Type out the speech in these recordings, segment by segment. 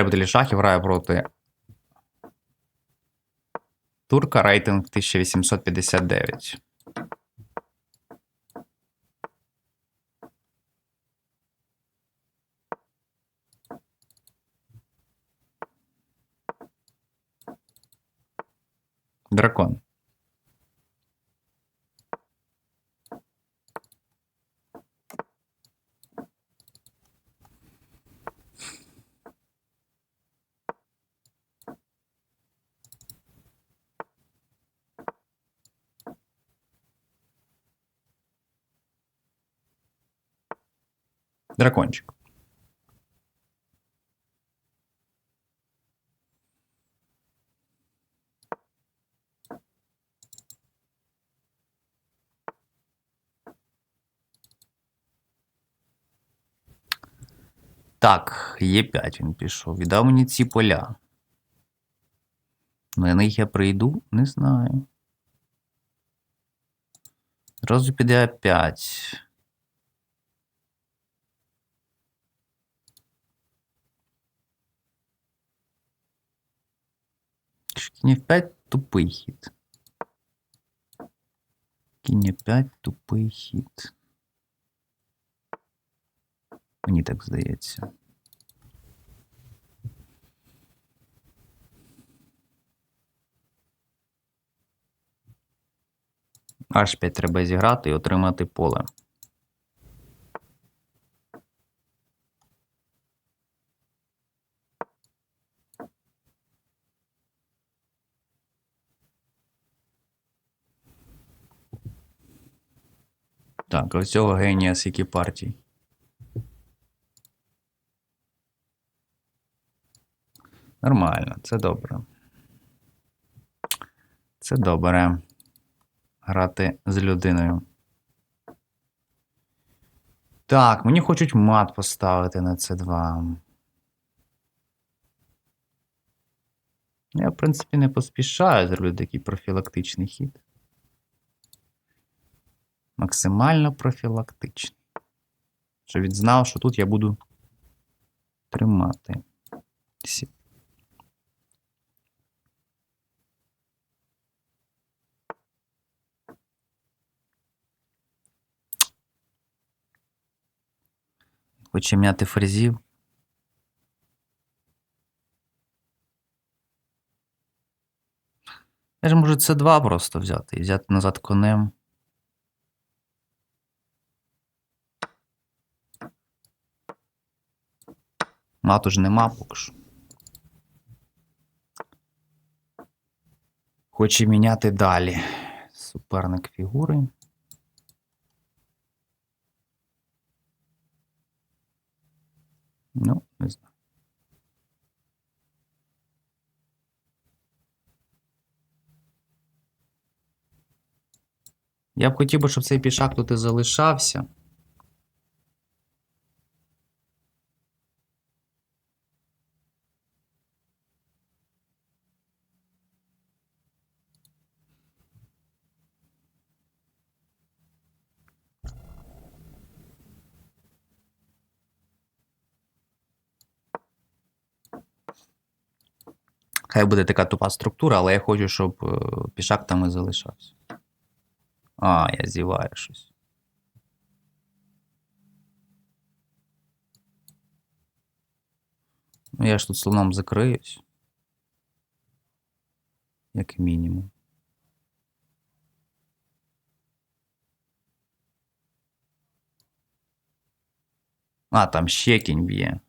Баталій Шахів грає проти Турка рейтинг 1859. Дракон. Дракончик. Так, Є5 він пішов. Віддав мені ці поля. На них я прийду? Не знаю. Зразу піде 5. Кінь 5 тупий хід. Кінь 5 тупий хід. Мені так здається. H5 треба зіграти і отримати поле. Так, ось цього генія скільки партій. Нормально, це добре. Це добре. Грати з людиною. Так, мені хочуть мат поставити на С2. Я, в принципі, не поспішаю зробити такий профілактичний хід. Максимально профілактичний. Щоб він знав, що тут я буду тримати. Хоче м'яти фрезів. Я ж можу це 2 просто взяти і взяти назад конем. Мату ж нема поки що. Хоче міняти далі. Суперник фігури. Ну, не знаю. Я б хотів би, щоб цей пішак тут і залишався. Хай буде така тупа структура, але я хочу, щоб е, пішак там і залишався. А, я зіваю щось. Ну, я ж тут слоном закриюсь. Як мінімум. А, там ще кінь б'є.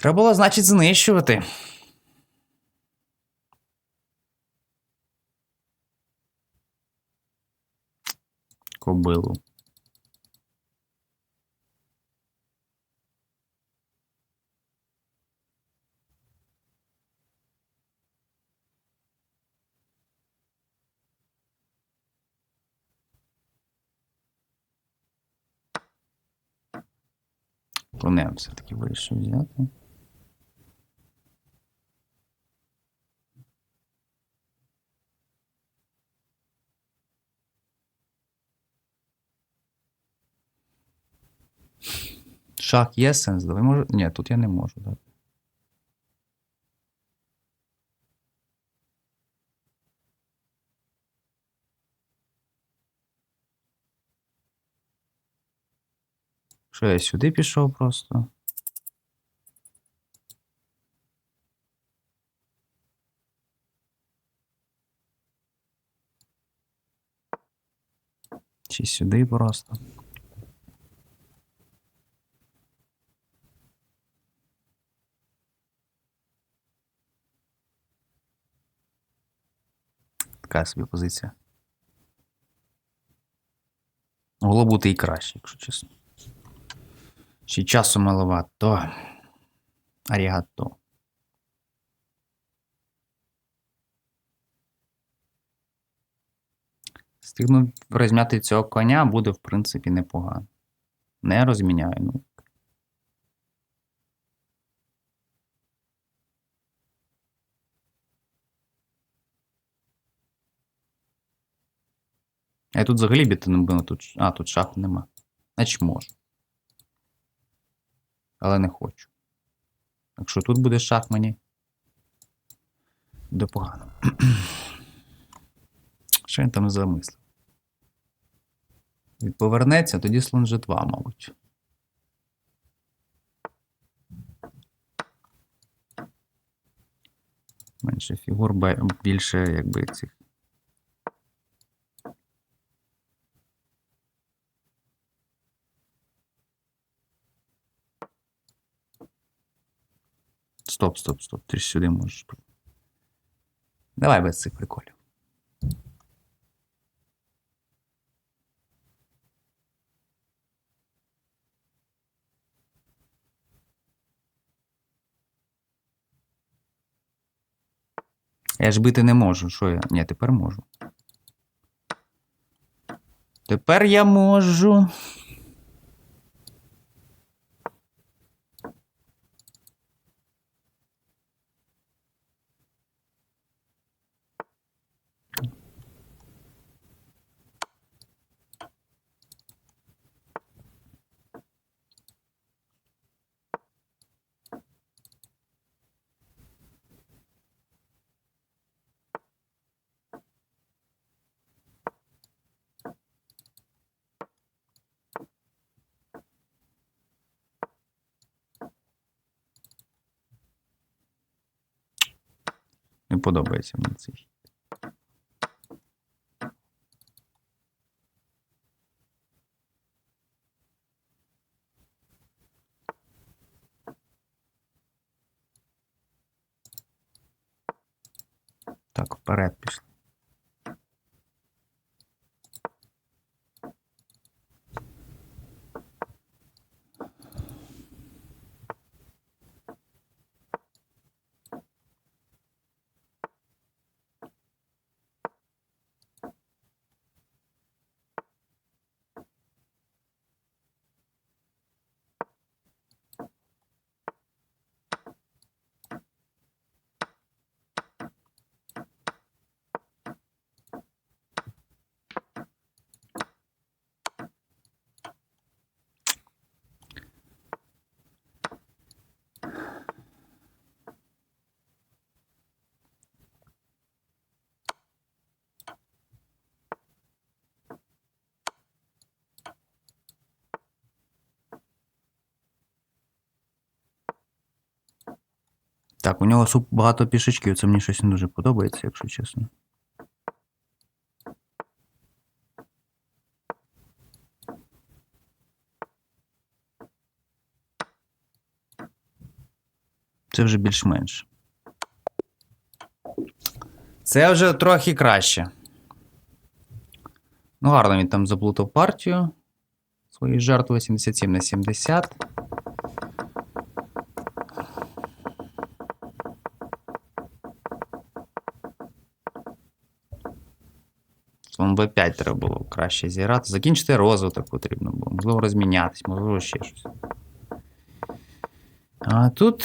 Треба було, значить, знищувати. Кобилу. Конем все-таки вирішив взяти. Шах є сенс. Давай може. Ні, тут я не можу дати. Що я сюди пішов просто? Чи сюди просто? Собі позиція. Могло бути і краще, якщо чесно. Ще часу маловато. Арігато. Стигну розм'яти цього коня буде, в принципі, непогано. Не розміняю. Ну. Я тут взагалі біти не буду. Тут... А, тут шаху нема. Значить можу. Але не хочу. Якщо тут буде шах мені. Буде погано. Що він там замислив? Він повернеться, тоді слон G2, мабуть. Менше фігур, більше якби цих. Стоп, стоп, стоп. Ти ж сюди можеш. Давай без цих приколів. Я ж бити не можу. Що я? Ні, тепер можу. Тепер я можу. Подобається мені цей. хід. Так, вперед пішли. Так, у нього суп багато пішечків, це мені щось не дуже подобається, якщо чесно. Це вже більш-менш. Це вже трохи краще. Ну, гарно він там заплутав партію. Свої жертви 77 на 70. Слон Б5 треба було краще зіграти. Закінчити розвиток потрібно було. Можливо, розмінятись, можливо, ще щось. А тут.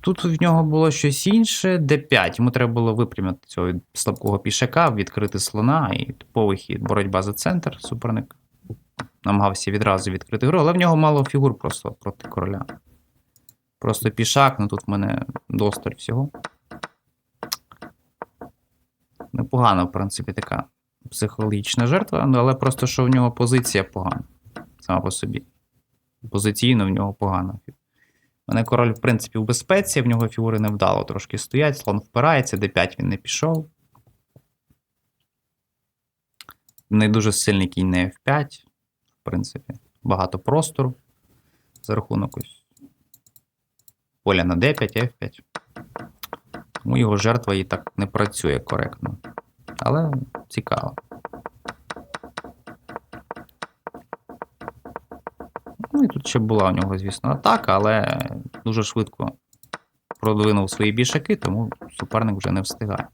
Тут в нього було щось інше. Д5. Йому треба було випрямити цього слабкого пішака, відкрити слона і типовий хід. Боротьба за центр. Суперник намагався відразу відкрити гру, але в нього мало фігур просто проти короля. Просто пішак, ну тут в мене досталь всього. Непогана, в принципі, така психологічна жертва, ну, але просто що в нього позиція погана. Сама по собі. Позиційно в нього погана. Мене король, в принципі, в безпеці, в нього фігури невдало трошки стоять, слон впирається, d5 він не пішов. Не дуже сильний кінь на F5, в принципі, багато простору за рахунок ось поля на D5, F5. Тому його жертва і так не працює коректно. Але цікаво. І тут ще була у нього, звісно, атака, але дуже швидко продвинув свої бішаки, тому суперник вже не встигає.